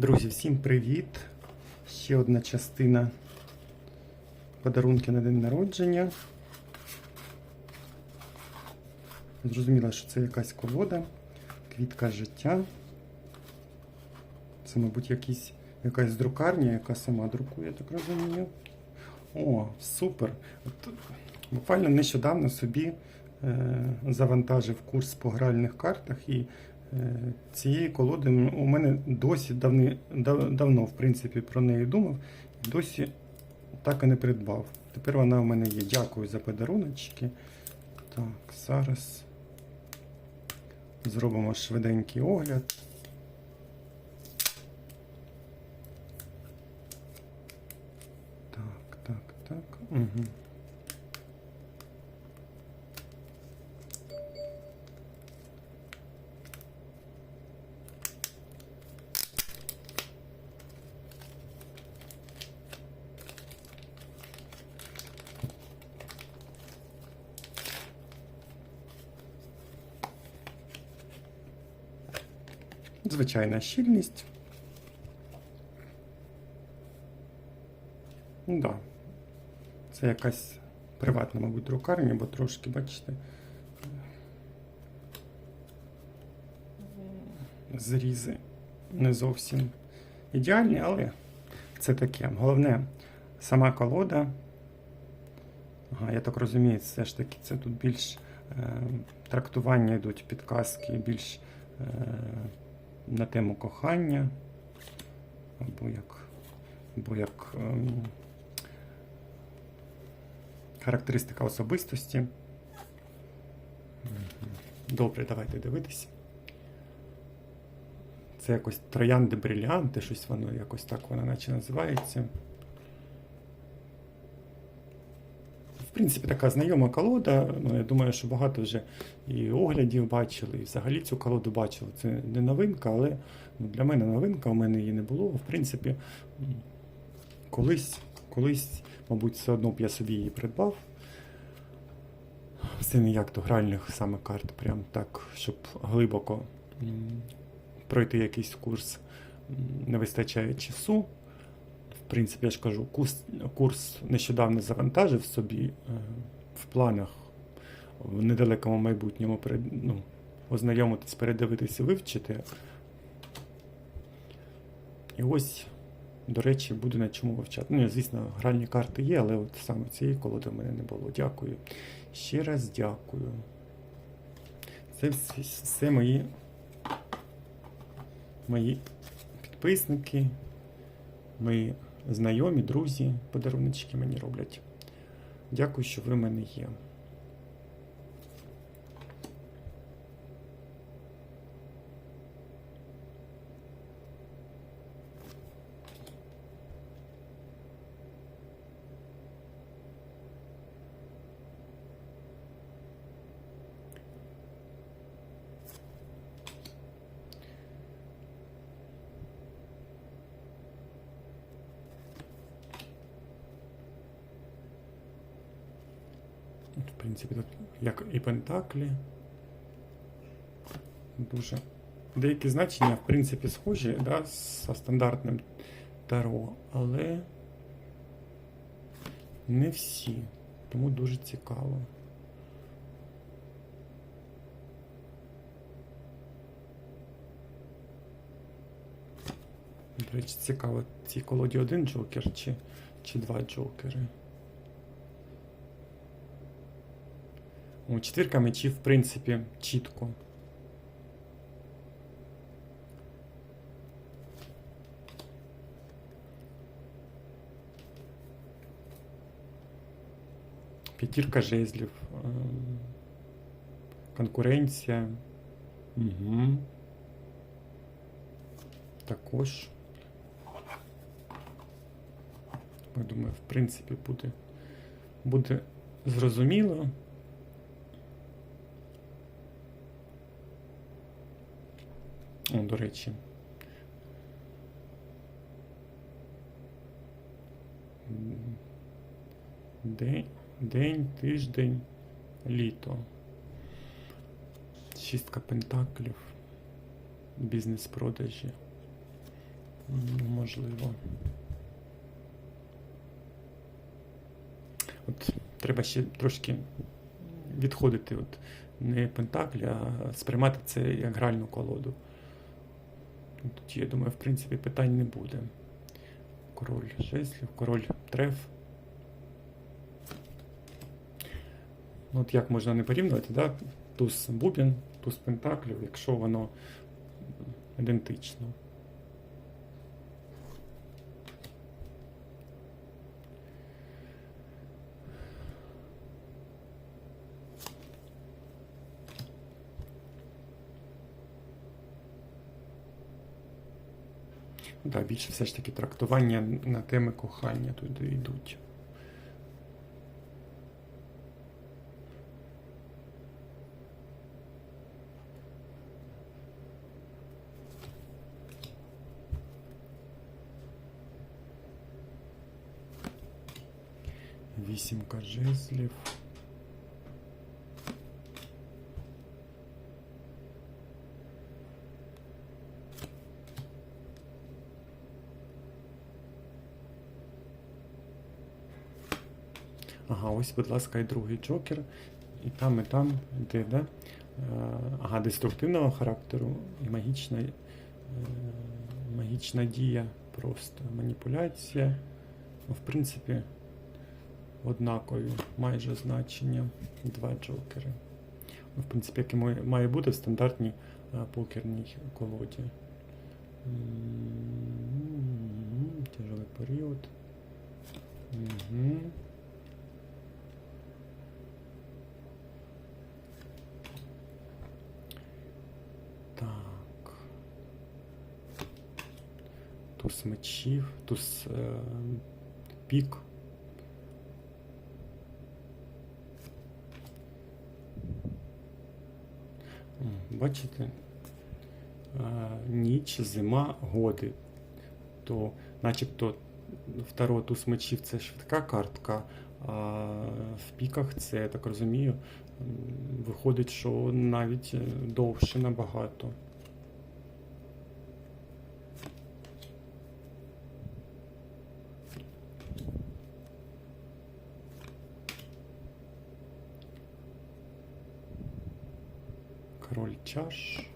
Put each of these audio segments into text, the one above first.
Друзі, всім привіт! Ще одна частина подарунки на день народження. Зрозуміло, що це якась колода, квітка життя. Це, мабуть, якісь, якась друкарня, яка сама друкує, так розумію. О, супер! От, буквально нещодавно собі е, завантажив курс по гральних картах і цієї колоди у мене досі давни, дав, давно, в принципі, про неї думав, досі так і не придбав. Тепер вона у мене є. Дякую за подаруночки. Так, зараз зробимо швиденький огляд. Так, так, так. Угу. Звичайна щільність. Ну да. Це якась приватна, мабуть, друкарня, бо трошки, бачите, зрізи не зовсім ідеальні, але це таке. Головне, сама колода. Ага, я так розумію, все ж таки це тут більш е, трактування йдуть підказки, більш е, на тему кохання, або як, або як ем, характеристика особистості. Добре, давайте дивитися. Це якось троянди бриліанти, щось воно якось так воно наче називається. В принципі, така знайома колода. Ну, я думаю, що багато вже і оглядів бачили, і взагалі цю колоду бачили. Це не новинка, але ну, для мене новинка, у мене її не було. В принципі, колись, колись, мабуть, все одно б я собі її придбав. Це не як до гральних саме карт, прям так, щоб глибоко пройти якийсь курс не вистачає часу. В принципі, я ж кажу, курс, курс нещодавно завантажив собі е, в планах в недалекому майбутньому ну, ознайомитись, передивитися, вивчити. І ось, до речі, буду на чому вивчати. Ну, звісно, гральні карти є, але от саме цієї колоди в мене не було. Дякую. Ще раз дякую. Це все, все мої, мої підписники, мої знайомі, друзі, подаруночки мені роблять. Дякую, що ви в мене є. От, В принципі, тут як і пентаклі. Дуже. Деякі значення, в принципі, схожі да, з стандартним таро, але не всі. Тому дуже цікаво. До речі, цікаво, цій колоді один джокер чи, чи два джокери. О, четвірка мечів, в принципі, чітко. П'ятірка жезлів. ем, Конкуренція. Угу. Також. Я думаю, в принципі, буде, буде зрозуміло. О, до речі. День, день, тиждень, літо. Шістка пентаклів. Бізнес-продажі. Можливо. От треба ще трошки відходити от не пентаклі, а сприймати це як гральну колоду. Тут, я думаю, в принципі, питань не буде. Король жезлів, король треф. Ну, От як можна не порівнювати, да? туз бубін, туз пентаклів, якщо воно ідентично. Так, більше все ж таки трактування на теми кохання туди йдуть. Вісімка жезлів. Ага, ось, будь ласка, і другий джокер. І там, і там йде, да? Е, Ага, деструктивного характеру і магічна, е, магічна дія просто маніпуляція. Ну, в принципі, однакові майже значення. Два джокери. Ну, в принципі, як і має- бути в стандартній е, покерній колоді. Тяжелий період. Угу. Так. Туз мечів, туз е, пік. Бачите? Е, ніч, зима, годи. То, начебто, второ туз мечів це швидка картка, а в піках це, я так розумію, виходить, що навіть е, довше набагато. Король чаш.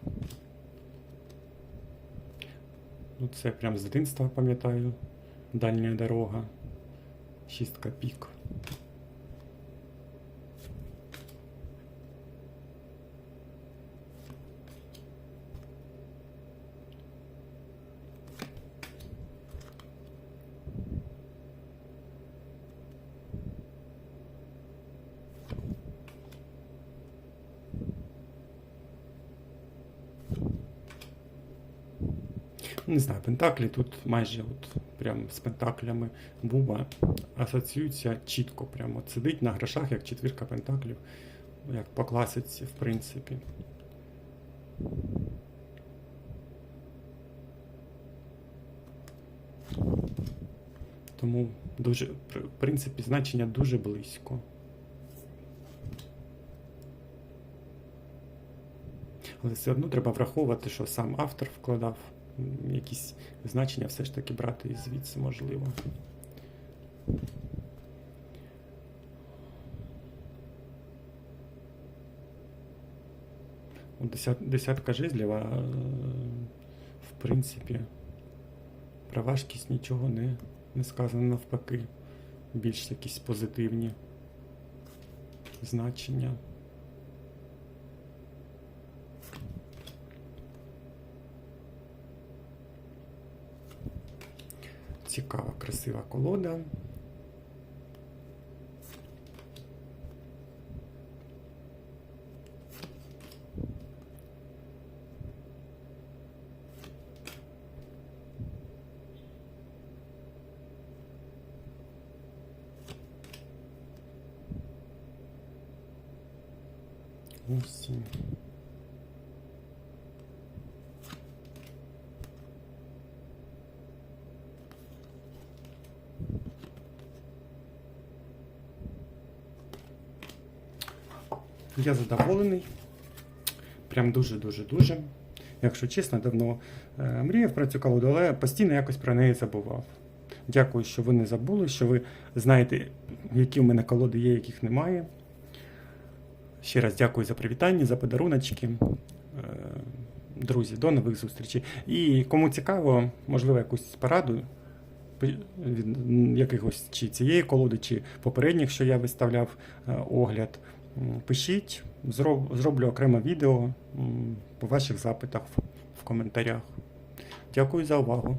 Ну, це прям з дитинства пам'ятаю. Дальня дорога. Шістка пік. Не знаю, пентаклі тут майже от прям з пентаклями буба асоціюються чітко. Прямо сидить на грошах, як четвірка пентаклів, як по класиці, в принципі. Тому дуже, в принципі, значення дуже близько. Але все одно треба враховувати, що сам автор вкладав якісь значення, все ж таки брати звідси можливо. Десятка жезлів, в принципі, про важкість нічого не, не сказано навпаки. Більш якісь позитивні значення. Цікава, красива колода. Осінь. Я задоволений. Прям дуже-дуже-дуже. якщо чесно, давно е, мріяв про цю колоду, але постійно якось про неї забував. Дякую, що ви не забули, що ви знаєте, які в мене колоди є, яких немає. Ще раз дякую за привітання, за подаруночки. Е, Друзі, до нових зустрічей. І кому цікаво, можливо, якусь пораду від якихось чи цієї колоди, чи попередніх, що я виставляв е, огляд. Пишіть, зроблю окреме відео по ваших запитах в коментарях. Дякую за увагу.